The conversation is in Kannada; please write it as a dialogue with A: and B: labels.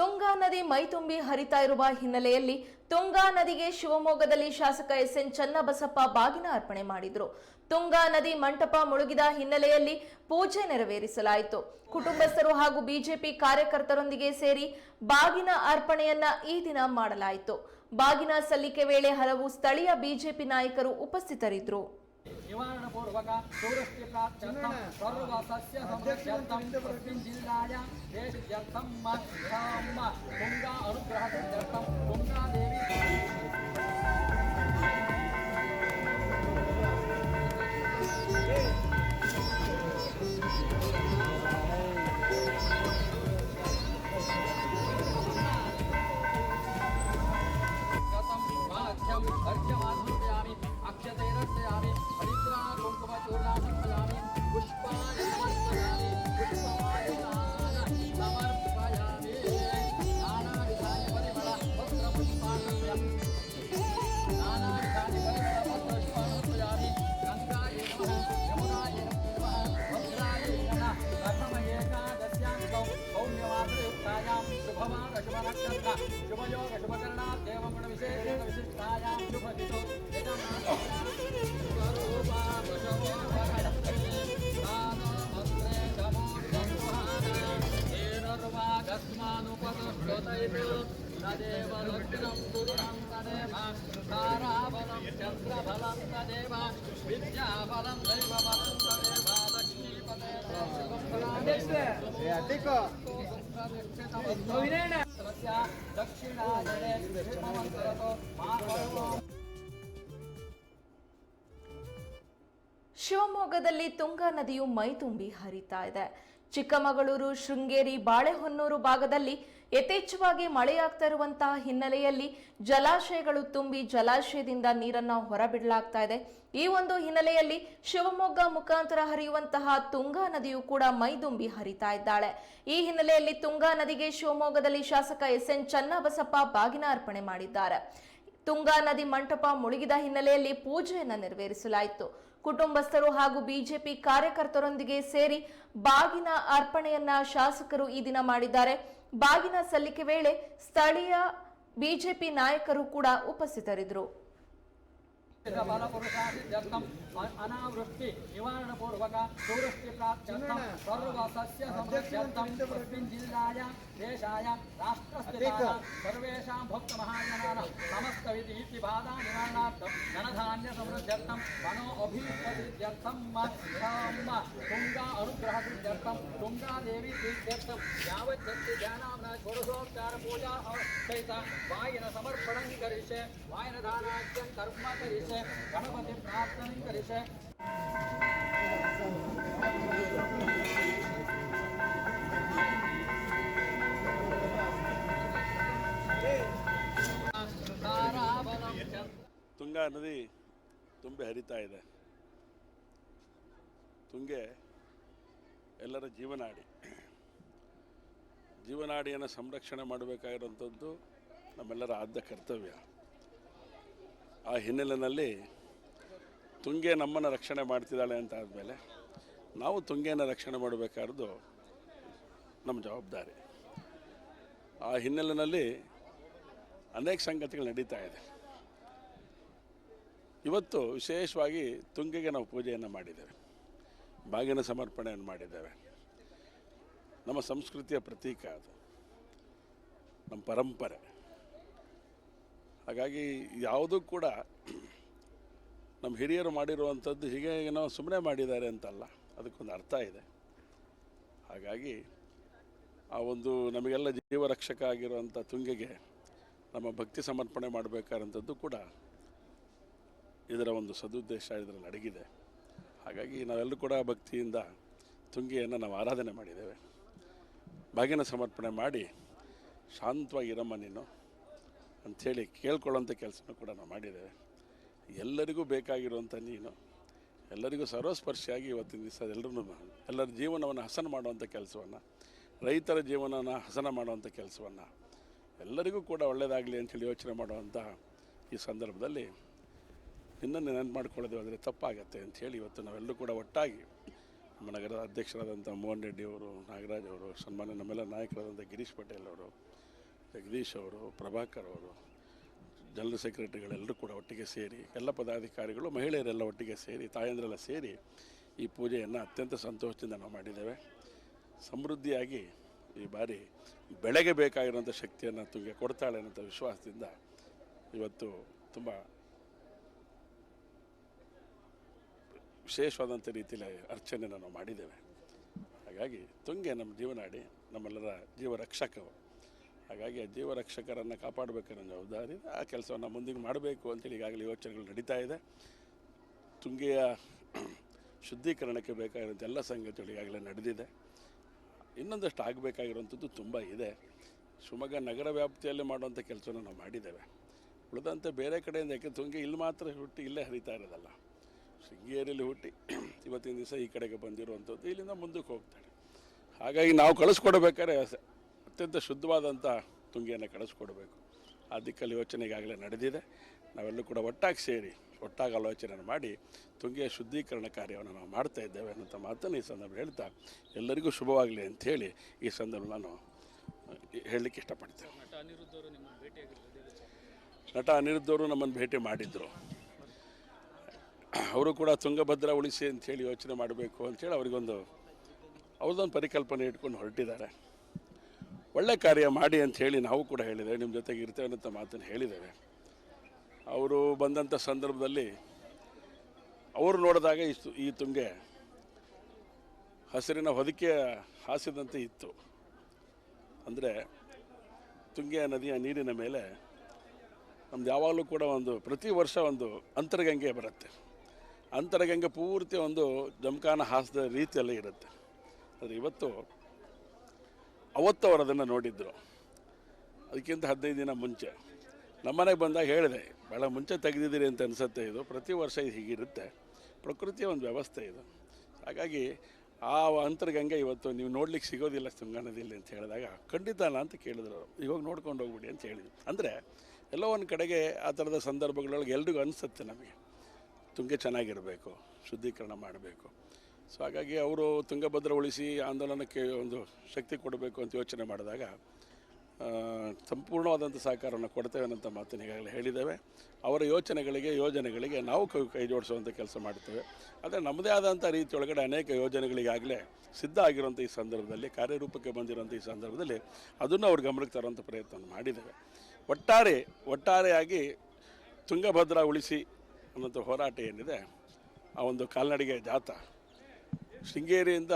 A: ತುಂಗಾ ನದಿ ಮೈತುಂಬಿ ಹರಿತಾ ಇರುವ ಹಿನ್ನೆಲೆಯಲ್ಲಿ ತುಂಗಾ ನದಿಗೆ ಶಿವಮೊಗ್ಗದಲ್ಲಿ ಶಾಸಕ ಎಸ್ ಎನ್ ಚನ್ನಬಸಪ್ಪ ಬಾಗಿನ ಅರ್ಪಣೆ ಮಾಡಿದರು. ತುಂಗಾ ನದಿ ಮಂಟಪ ಮುಳುಗಿದ ಹಿನ್ನೆಲೆಯಲ್ಲಿ ಪೂಜೆ ನೆರವೇರಿಸಲಾಯಿತು. ಕುಟುಂಬಸ್ಥರು ಹಾಗೂ ಬಿಜೆಪಿ ಕಾರ್ಯಕರ್ತರೊಂದಿಗೆ ಸೇರಿ ಬಾಗಿನ ಅರ್ಪಣೆಯನ್ನ ಈ ದಿನ ಮಾಡಲಾಯಿತು. ಬಾಗಿನ ಸಲ್ಲಿಕೆ ವೇಳೆ ಹಲವು ಸ್ಥಳೀಯ ಬಿಜೆಪಿ ನಾಯಕರು ಉಪಸ್ಥಿತರಿದ್ದರು.
B: निवारणपूर्वक दूरस्थिप्राप्त्यर्थं सर्वसस्य संरक्षर्थं तस्मिन् जिल्लाय देशत्यर्थं तुङ्गा अनुग्रहसिद्ध्यर्थं तुङ्गादेवी शुभनक्षत्र शुभयोग शुभकरणा देवगुणविशेषेण विशिष्टायां शुभदितो स्वरूपा पशवो भगवत्रे चमो येनर्वागस्मानुपदश्रुतैः तदेव लग्नं दुर्गं तदेव ताराबलं चन्द्रबलं तदेव विद्याबलं दैवबलं तदेव लक्ष्मीपदे
A: ಶಿವಮೊಗ್ಗದಲ್ಲಿ ತುಂಗಾ ನದಿಯು ಮೈತುಂಬಿ ಹರಿತಾ ಇದೆ. ಚಿಕ್ಕಮಗಳೂರು, ಶೃಂಗೇರಿ, ಬಾಳೆಹೊನ್ನೂರು ಭಾಗದಲ್ಲಿ ಯಥೇಚ್ಛವಾಗಿ ಮಳೆಯಾಗ್ತಾ ಇರುವಂತಹ ಹಿನ್ನೆಲೆಯಲ್ಲಿ ಜಲಾಶಯಗಳು ತುಂಬಿ ಜಲಾಶಯದಿಂದ ನೀರನ್ನು ಹೊರಬಿಡಲಾಗ್ತಾ ಇದೆ. ಈ ಒಂದು ಹಿನ್ನೆಲೆಯಲ್ಲಿ ಶಿವಮೊಗ್ಗ ಮುಖಾಂತರ ಹರಿಯುವಂತಹ ತುಂಗಾ ನದಿಯು ಕೂಡ ಮೈದುಂಬಿ ಹರಿತಾ ಇದ್ದಾಳೆ. ಈ ಹಿನ್ನೆಲೆಯಲ್ಲಿ ತುಂಗಾ ನದಿಗೆ ಶಿವಮೊಗ್ಗದಲ್ಲಿ ಶಾಸಕ ಎಸ್ ಎನ್ ಚನ್ನಬಸಪ್ಪ ಬಾಗಿನ ಅರ್ಪಣೆ ಮಾಡಿದ್ದಾರೆ. ತುಂಗಾ ನದಿ ಮಂಟಪ ಮುಳುಗಿದ ಹಿನ್ನೆಲೆಯಲ್ಲಿ ಪೂಜೆಯನ್ನು ನೆರವೇರಿಸಲಾಯಿತು. ಕುಟುಂಬಸ್ಥರು ಹಾಗೂ ಬಿಜೆಪಿ ಕಾರ್ಯಕರ್ತರೊಂದಿಗೆ ಸೇರಿ ಬಾಗಿನ ಅರ್ಪಣೆಯನ್ನ ಶಾಸಕರು ಈ ದಿನ ಮಾಡಿದ್ದಾರೆ. ಬಾಗಿನ ಸಲ್ಲಿಕೆ ವೇಳೆ ಸ್ಥಳೀಯ ಬಿಜೆಪಿ ನಾಯಕರು ಕೂಡ ಉಪಸ್ಥಿತರಿದ್ದರು.
B: बलपुरुषादित्यर्थम् अनावृष्टि निवारणपूर्वक दूरस्ति प्राप्त्यर्थं सर्वसस्य संरक्षर्थं तस्मिन् जिल्लाय देशाय राष्ट्रस्थिताः सर्वेषां भक्तमहाजनानां समस्तविधीतिबाधा निवारणार्थं धनधान्यसमृद्ध्यर्थं वनो अभीष्टसिद्ध्यर्थं तुङ्गा अनुग्रहसिद्ध्यर्थं तुङ्गादेवी सिद्ध्यर्थं यावच्छक्ति ध्यानाम्ना षोडशोपचारपूजा सहित वायन समर्पणं करिष्ये वायनदानाख्यं कर्म करिष्ये गणपति
C: ತುಂಗಾ ನದಿ ತುಂಬಿ ಹರಿತಾ ಇದೆ. ತುಂಗೆ ಎಲ್ಲರ ಜೀವನಾಡಿ. ಜೀವನಾಡಿಯನ್ನು ಸಂರಕ್ಷಣೆ ಮಾಡಬೇಕಾಗಿರುವಂಥದ್ದು ನಮ್ಮೆಲ್ಲರ ಆದ್ಯ ಕರ್ತವ್ಯ. ಆ ಹಿನ್ನೆಲೆಯಲ್ಲಿ ತುಂಗೆ ನಮ್ಮನ್ನು ರಕ್ಷಣೆ ಮಾಡ್ತಿದ್ದಾಳೆ ಅಂತ ಆದಮೇಲೆ ನಾವು ತುಂಗೆಯನ್ನು ರಕ್ಷಣೆ ಮಾಡಬೇಕಾದ್ದು ನಮ್ಮ ಜವಾಬ್ದಾರಿ. ಆ ಹಿನ್ನೆಲೆಯಲ್ಲಿ ಅನೇಕ ಸಂಗತಿಗಳು ನಡೀತಾ ಇದೆ. ಇವತ್ತು ವಿಶೇಷವಾಗಿ ತುಂಗೆಗೆ ನಾವು ಪೂಜೆಯನ್ನು ಮಾಡಿದ್ದೇವೆ. ಬಾಗಿನ ಸಮರ್ಪಣೆಯನ್ನು ಮಾಡಿದ್ದೇವೆ. ನಮ್ಮ ಸಂಸ್ಕೃತಿಯ ಪ್ರತೀಕ ಅದು. ನಮ್ಮ ಪರಂಪರೆ. ಹಾಗಾಗಿ ಯಾವುದೂ ಕೂಡ ನಮ್ಮ ಹಿರಿಯರು ಮಾಡಿರುವಂಥದ್ದು ಹೀಗೆ ಏನೋ ಸುಮ್ಮನೆ ಮಾಡಿದ್ದಾರೆ ಅಂತಲ್ಲ, ಅದಕ್ಕೊಂದು ಅರ್ಥ ಇದೆ. ಹಾಗಾಗಿ ಆ ಒಂದು ನಮಗೆಲ್ಲ ಜೀವರಕ್ಷಕ ಆಗಿರುವಂಥ ತುಂಗೆಗೆ ನಮ್ಮ ಭಕ್ತಿ ಸಮರ್ಪಣೆ ಮಾಡಬೇಕಾದಂಥದ್ದು ಕೂಡ ಇದರ ಒಂದು ಸದುದ್ದೇಶ, ಇದರಲ್ಲಿ ಅಡಗಿದೆ. ಹಾಗಾಗಿ ನಾವೆಲ್ಲರೂ ಕೂಡ ಭಕ್ತಿಯಿಂದ ತುಂಗೆಯನ್ನು ನಾವು ಆರಾಧನೆ ಮಾಡಿದ್ದೇವೆ. ಬಾಗಿನ ಸಮರ್ಪಣೆ ಮಾಡಿ ಶಾಂತವಾಗಿರಮ್ಮ ನೀನು. ಅಂಥೇಳಿ ಕೇಳ್ಕೊಳ್ಳೋಂಥ ಕೆಲಸನೂ ಕೂಡ ನಾವು ಮಾಡಿದ್ದೇವೆ. ಎಲ್ಲರಿಗೂ ಬೇಕಾಗಿರುವಂಥ ನೀನು, ಎಲ್ಲರಿಗೂ ಸರ್ವಸ್ಪರ್ಶಿಯಾಗಿ ಇವತ್ತಿನ ದಿವಸ ಎಲ್ಲರೂ ಎಲ್ಲರ ಜೀವನವನ್ನು ಹಸನ ಮಾಡುವಂಥ ಕೆಲಸವನ್ನು, ರೈತರ ಜೀವನನ ಹಸನ ಮಾಡುವಂಥ ಕೆಲಸವನ್ನು, ಎಲ್ಲರಿಗೂ ಕೂಡ ಒಳ್ಳೆಯದಾಗಲಿ ಅಂತೇಳಿ ಯೋಚನೆ ಮಾಡುವಂಥ ಈ ಸಂದರ್ಭದಲ್ಲಿ ನಿನ್ನನ್ನು ನೆನಪು ಮಾಡ್ಕೊಳ್ಳೋದು ಅಂದರೆ ತಪ್ಪಾಗತ್ತೆ ಅಂಥೇಳಿ ಇವತ್ತು ನಾವೆಲ್ಲರೂ ಕೂಡ ಒಟ್ಟಾಗಿ ನಮ್ಮ ನಗರದ ಅಧ್ಯಕ್ಷರಾದಂಥ ಮೋಹನ್ ರೆಡ್ಡಿ ಅವರು, ನಾಗರಾಜ್ ಅವರು, ಸನ್ಮಾನ್ಯ ನಮ್ಮೆಲ್ಲ ನಾಯಕರಾದಂಥ ಗಿರೀಶ್ ಪಟೇಲ್ ಅವರು ಜಗದೀಶ್ ಅವರು, ಪ್ರಭಾಕರ್ ಅವರು ಜನರಲ್ ಸೆಕ್ರೆಟರಿಗಳೆಲ್ಲರೂ ಕೂಡ ಒಟ್ಟಿಗೆ ಸೇರಿ, ಎಲ್ಲ ಪದಾಧಿಕಾರಿಗಳು, ಮಹಿಳೆಯರೆಲ್ಲ ಒಟ್ಟಿಗೆ ಸೇರಿ, ತಾಯಂದ್ರೆಲ್ಲ ಸೇರಿ ಈ ಪೂಜೆಯನ್ನು ಅತ್ಯಂತ ಸಂತೋಷದಿಂದ ನಾವು ಮಾಡಿದ್ದೇವೆ. ಸಮೃದ್ಧಿಯಾಗಿ ಈ ಬಾರಿ ಬೆಳೆಗೆ ಬೇಕಾಗಿರುವಂಥ ಶಕ್ತಿಯನ್ನು ತುಂಗೆ ಕೊಡ್ತಾಳೆ ಅನ್ನೋಂಥ ವಿಶ್ವಾಸದಿಂದ ಇವತ್ತು ತುಂಬ ವಿಶೇಷವಾದಂಥ ರೀತಿಯಲ್ಲಿ ಅರ್ಚನೆಯನ್ನು ನಾವು ಮಾಡಿದ್ದೇವೆ. ಹಾಗಾಗಿ ತುಂಗೆ ನಮ್ಮ ಜೀವನಾಡಿ, ನಮ್ಮೆಲ್ಲರ ಜೀವ ರಕ್ಷಕವು ಹಾಗಾಗಿ ಆ ಜೀವ ರಕ್ಷಕರನ್ನು ಕಾಪಾಡಬೇಕನ್ನೋ ಜವಾಬ್ದಾರಿ ಆ ಕೆಲಸವನ್ನು ಮುಂದಿಗೆ ಮಾಡಬೇಕು ಅಂತೇಳಿ ಈಗಾಗಲೇ ಯೋಚನೆಗಳು ನಡೀತಾ ಇದೆ. ತುಂಗೆಯ ಶುದ್ಧೀಕರಣಕ್ಕೆ ಬೇಕಾಗಿರುವಂಥ ಎಲ್ಲ ಸಂಗತಿಗಳು ಈಗಾಗಲೇ ನಡೆದಿದೆ. ಇನ್ನೊಂದಷ್ಟು ಆಗಬೇಕಾಗಿರುವಂಥದ್ದು ತುಂಬ ಇದೆ. ಶಿವಮೊಗ್ಗ ನಗರ ವ್ಯಾಪ್ತಿಯಲ್ಲಿ ಮಾಡುವಂಥ ಕೆಲಸವನ್ನು ನಾವು ಮಾಡಿದ್ದೇವೆ. ಉಳಿದಂತೆ ಬೇರೆ ಕಡೆಯಿಂದ ಯಾಕೆ ತುಂಗೆ ಇಲ್ಲಿ ಮಾತ್ರ ಹುಟ್ಟಿ ಇಲ್ಲೇ ಹರಿತಾ ಇರೋದಲ್ಲ. ಶೃಂಗೇರಿಯಲ್ಲಿ ಹುಟ್ಟಿ ಇವತ್ತಿನ ದಿವಸ ಈ ಕಡೆಗೆ ಬಂದಿರುವಂಥದ್ದು ಇಲ್ಲಿಂದ ಮುಂದಕ್ಕೆ ಹೋಗ್ತಾರೆ. ಹಾಗಾಗಿ ನಾವು ಕಳಿಸ್ಕೊಡ್ಬೇಕಾದ್ರೆ ಅತ್ಯಂತ ಶುದ್ಧವಾದಂಥ ತುಂಗಿಯನ್ನು ಕಳಿಸ್ಕೊಡ್ಬೇಕು. ಆ ದಿಕ್ಕಲ್ಲಿ ಯೋಚನೆ ಈಗಾಗಲೇ ನಡೆದಿದೆ. ನಾವೆಲ್ಲೂ ಕೂಡ ಒಟ್ಟಾಗಿ ಸೇರಿ ಒಟ್ಟಾಗಿ ಆಲೋಚನೆ ಮಾಡಿ ತುಂಗಿಯ ಶುದ್ಧೀಕರಣ ಕಾರ್ಯವನ್ನು ನಾವು ಮಾಡ್ತಾ ಇದ್ದೇವೆ ಅನ್ನೋಂಥ ಮಾತನ್ನು ಈ ಸಂದರ್ಭ ಹೇಳ್ತಾ ಎಲ್ಲರಿಗೂ ಶುಭವಾಗಲಿ ಅಂಥೇಳಿ ಈ ಸಂದರ್ಭ ನಾನು ಹೇಳಲಿಕ್ಕೆ ಇಷ್ಟಪಡ್ತೇನೆ. ನಟ ಅನಿರುದ್ಧವರು ನಮ್ಮನ್ನು ಭೇಟಿ ಮಾಡಿದ್ದರು ಅವರು ಕೂಡ ತುಂಗಭದ್ರಾ ಉಳಿಸಿ ಅಂಥೇಳಿ ಯೋಚನೆ ಮಾಡಬೇಕು ಅಂಥೇಳಿ ಅವರಿಗೊಂದು ಅವ್ರದ್ದೊಂದು ಪರಿಕಲ್ಪನೆ ಇಟ್ಕೊಂಡು ಹೊರಟಿದ್ದಾರೆ. ಒಳ್ಳೆ ಕಾರ್ಯ ಮಾಡಿ ಅಂತ ಹೇಳಿ ನಾವು ಕೂಡ ಹೇಳಿದ್ದೇವೆ. ನಿಮ್ಮ ಜೊತೆಗೆ ಇರ್ತೇವೆ ಅಂತ ಮಾತನ್ನು ಹೇಳಿದ್ದೇವೆ. ಅವರು ಬಂದಂಥ ಸಂದರ್ಭದಲ್ಲಿ ಅವರು ನೋಡಿದಾಗ ಇಷ್ಟು ಈ ತುಂಗೆ ಹಸಿರಿನ ಹೊದಿಕೆ ಹಾಸಿದಂತೆ ಇತ್ತು. ಅಂದರೆ ತುಂಗೆ ನದಿಯ ನೀರಿನ ಮೇಲೆ ನಮ್ದು ಯಾವಾಗಲೂ ಕೂಡ ಒಂದು ಪ್ರತಿ ವರ್ಷ ಒಂದು ಅಂತರಗಂಗೆ ಬರುತ್ತೆ. ಅಂತರಗಂಗೆ ಪೂರ್ತಿ ಒಂದು ಜಮಖಾನ ಹಾಸದ ರೀತಿಯಲ್ಲಿ ಇರುತ್ತೆ. ಆದರೆ ಇವತ್ತು ಅವತ್ತು ಅವರು ಅದನ್ನು ನೋಡಿದ್ರು. ಅದಕ್ಕಿಂತ ಹದಿನೈದು ದಿನ ಮುಂಚೆ. ನಮ್ಮನೆಗೆ ಬಂದಾಗ ಹೇಳಿದೆ ಭಾಳ ಮುಂಚೆ ತೆಗೆದಿದ್ದೀರಿ ಅಂತ ಅನಿಸುತ್ತೆ ಇದು. ಪ್ರತಿ ವರ್ಷ ಇದು ಹೀಗಿರುತ್ತೆ. ಪ್ರಕೃತಿಯ ಒಂದು ವ್ಯವಸ್ಥೆ ಇದು. ಹಾಗಾಗಿ ಆ ಅಂತರ್ಗಂಗೆ ಇವತ್ತು ನೀವು ನೋಡ್ಲಿಕ್ಕೆ ಸಿಗೋದಿಲ್ಲ ತುಂಗಾ ನದಿಯಲ್ಲಿ ಅಂತ ಹೇಳಿದಾಗ, ಖಂಡಿತ ಅಲ್ಲ ಅಂತ ಕೇಳಿದ್ರು ಅವರು. ಇವಾಗ ನೋಡ್ಕೊಂಡು ಹೋಗ್ಬಿಡಿ ಅಂತ ಹೇಳಿದ್ರು. ಅಂದರೆ ಎಲ್ಲೋ ಒಂದು ಕಡೆಗೆ ಆ ಥರದ ಸಂದರ್ಭಗಳೊಳಗೆ ಎಲ್ರಿಗೂ ಅನಿಸುತ್ತೆ ನಮಗೆ. ತುಂಗೆ ಚೆನ್ನಾಗಿರಬೇಕು, ಶುದ್ಧೀಕರಣ ಮಾಡಬೇಕು. ಸೊ ಹಾಗಾಗಿ ಅವರು ತುಂಗಭದ್ರ ಉಳಿಸಿ ಆಂದೋಲನಕ್ಕೆ ಒಂದು ಶಕ್ತಿ ಕೊಡಬೇಕು ಅಂತ ಯೋಚನೆ ಮಾಡಿದಾಗ ಸಂಪೂರ್ಣವಾದಂಥ ಸಹಕಾರವನ್ನು ಕೊಡ್ತೇವೆ ಅನ್ನೋಂಥ ಮಾತನ್ನು ಈಗಾಗಲೇ ಹೇಳಿದ್ದೇವೆ. ಅವರ ಯೋಚನೆಗಳಿಗೆ, ಯೋಜನೆಗಳಿಗೆ ನಾವು ಕೈ ಕೈ ಜೋಡಿಸುವಂಥ ಕೆಲಸ ಮಾಡ್ತೇವೆ ಆದರೆ ನಮ್ಮದೇ ಆದಂಥ ರೀತಿಯೊಳಗಡೆ ಅನೇಕ ಯೋಜನೆಗಳಿಗಾಗಲೇ ಸಿದ್ಧ ಆಗಿರುವಂಥ ಈ ಸಂದರ್ಭದಲ್ಲಿ, ಕಾರ್ಯರೂಪಕ್ಕೆ ಬಂದಿರುವಂಥ ಈ ಸಂದರ್ಭದಲ್ಲಿ ಅದನ್ನು ಅವ್ರ ಗಮನಕ್ಕೆ ತರುವಂಥ ಪ್ರಯತ್ನವನ್ನು ಮಾಡಿದ್ದೇವೆ. ಒಟ್ಟಾರೆ, ಒಟ್ಟಾರೆಯಾಗಿ ತುಂಗಭದ್ರಾ ಉಳಿಸಿ ಅನ್ನೋಂಥ ಹೋರಾಟ ಏನಿದೆ, ಆ ಒಂದು ಕಾಲ್ನಡಿಗೆ ಜಾಥಾ ಶೃಂಗೇರಿಯಿಂದ